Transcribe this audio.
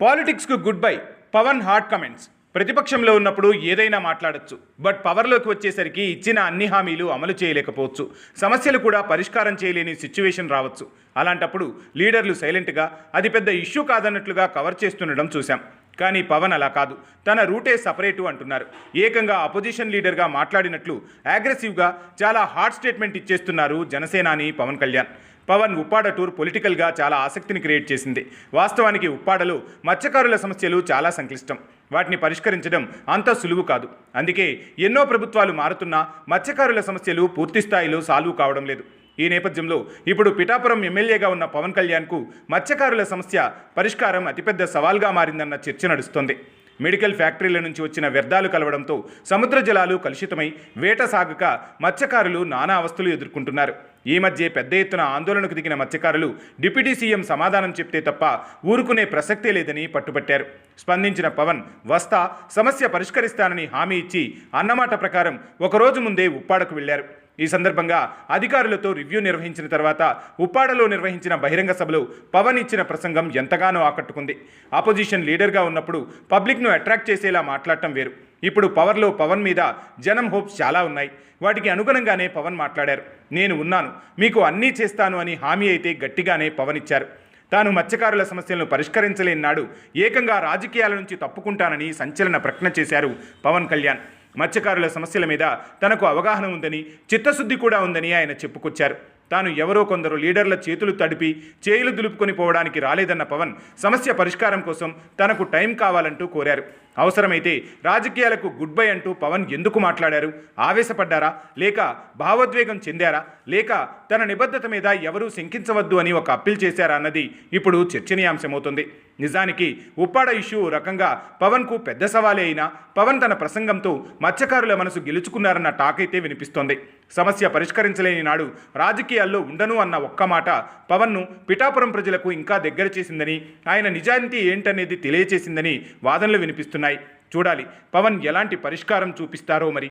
పాలిటిక్స్కు good bye Pawan hot comments ప్రతిపక్షంలో ఉన్నప్పుడు ఏదైనా మాట్లాడొచ్చు. బట్ పవర్లోకి వచ్చేసరికి ఇచ్చిన అన్ని హామీలు అమలు చేయలేకపోవచ్చు. సమస్యలు కూడా పరిష్కారం చేయలేని సిచ్యువేషన్ రావచ్చు. అలాంటప్పుడు లీడర్లు సైలెంట్గా అది పెద్ద ఇష్యూ కాదన్నట్లుగా కవర్ చేస్తుండడం చూశాం. కానీ పవన్ అలా కాదు. తన రూటే సపరేటు అంటున్నారు. ఏకంగా అపోజిషన్ లీడర్గా మాట్లాడినట్లు అగ్రెసివ్గా చాలా హాట్ స్టేట్మెంట్ ఇచ్చేస్తున్నారు జనసేనాని పవన్ కళ్యాణ్. పవన్ ఉప్పాడ టూర్ పొలిటికల్గా చాలా ఆసక్తిని క్రియేట్ చేసింది. వాస్తవానికి ఉప్పాడలో మత్స్యకారుల సమస్యలు చాలా సంక్లిష్టం. వాటిని పరిష్కరించడం అంత సులువు కాదు. అందుకే ఎన్నో ప్రభుత్వాలు మారుతున్నా మత్స్యకారుల సమస్యలు పూర్తి స్థాయిలో సాల్వ్ కావడం లేదు. ఈ నేపథ్యంలో ఇప్పుడు పిఠాపురం ఎమ్మెల్యేగా ఉన్న పవన్ కళ్యాణ్కు మత్స్యకారుల సమస్య పరిష్కారం అతిపెద్ద సవాల్గా మారిందన్న చర్చ నడుస్తోంది. మెడికల్ ఫ్యాక్టరీల నుంచి వచ్చిన వ్యర్థాలు కలవడంతో సముద్ర జలాలు కలుషితమై వేట సాగక మత్స్యకారులు నానా అవస్థలు ఎదుర్కొంటున్నారు. ఈ మధ్య పెద్ద ఎత్తున ఆందోళనకు దిగిన మత్స్యకారులు డిప్యూటీ సీఎం సమాధానం చెప్తే తప్ప ఊరుకునే ప్రసక్తే లేదని పట్టుబట్టారు. స్పందించిన పవన్ వస్తా సమస్య పరిష్కరిస్తానని హామీ ఇచ్చి అన్నమాట ప్రకారం ఒకరోజు ముందే ఉప్పాడకు వెళ్ళారు ఈ సందర్భంగా అధికారులతో రివ్యూ నిర్వహించిన తర్వాత ఉప్పాడలో నిర్వహించిన బహిరంగ సభలో పవన్ ఇచ్చిన ప్రసంగం ఎంతగానో ఆకట్టుకుంది. ఆపోజిషన్ లీడర్గా ఉన్నప్పుడు పబ్లిక్ను అట్రాక్ట్ చేసేలా మాట్లాడటం వేరు. ఇప్పుడు పవర్లో పవన్ మీద జనం హోప్స్ చాలా ఉన్నాయి. వాటికి అనుగుణంగానే పవన్ మాట్లాడారు. నేను ఉన్నాను. మీకు అన్నీ చేస్తాను అని హామీ అయితే గట్టిగానే పవన్ ఇచ్చారు. తాను మత్స్యకారుల సమస్యలను పరిష్కరించలేని నాడు ఏకంగా రాజకీయాల నుంచి తప్పుకుంటానని సంచలన ప్రకటన చేశారు పవన్ కళ్యాణ్. మత్స్యకారుల సమస్యల మీద తనకు అవగాహన ఉందని చిత్తశుద్ధి కూడా ఉందని ఆయన చెప్పుకొచ్చారు. తాను ఎవరో కొందరు లీడర్ల చేతులు తడిపి చేతులు దులుపుకొని పోవడానికి రాలేదన్న పవన్ సమస్య పరిష్కారం కోసం తనకు టైం కావాలంటూ కోరారు. అవసరమైతే రాజకీయాలకు గుడ్ బై అంటూ పవన్ ఎందుకు మాట్లాడారు? ఆవేశపడ్డారా? లేక భావోద్వేగం చెందారా? లేక తన నిబద్ధత మీద ఎవరూ శంకించవద్దు అని ఒక అప్పీల్ చేశారా అన్నది ఇప్పుడు చర్చనీయాంశమవుతుంది. నిజానికి ఉప్పాడ ఇష్యూ రకంగా పవన్కు పెద్ద సవాలే అయినా పవన్ తన ప్రసంగంతో మత్స్యకారుల మనసు గెలుచుకున్నారన్న టాక్ అయితే వినిపిస్తోంది. సమస్య పరిష్కరించలేని నాడు రాజకీయాల్లో ఉండను అన్న ఒక్క మాట పవన్ను పిఠాపురం ప్రజలకు ఇంకా దగ్గర చేసిందని ఆయన నిజాయితీ ఏంటనేది తెలియచేసిందని వాదనలు వినిపిస్తున్నాయి. చూడాలి. పవన్ ఎలాంటి పరిష్కారం చూపిస్తారో మరి.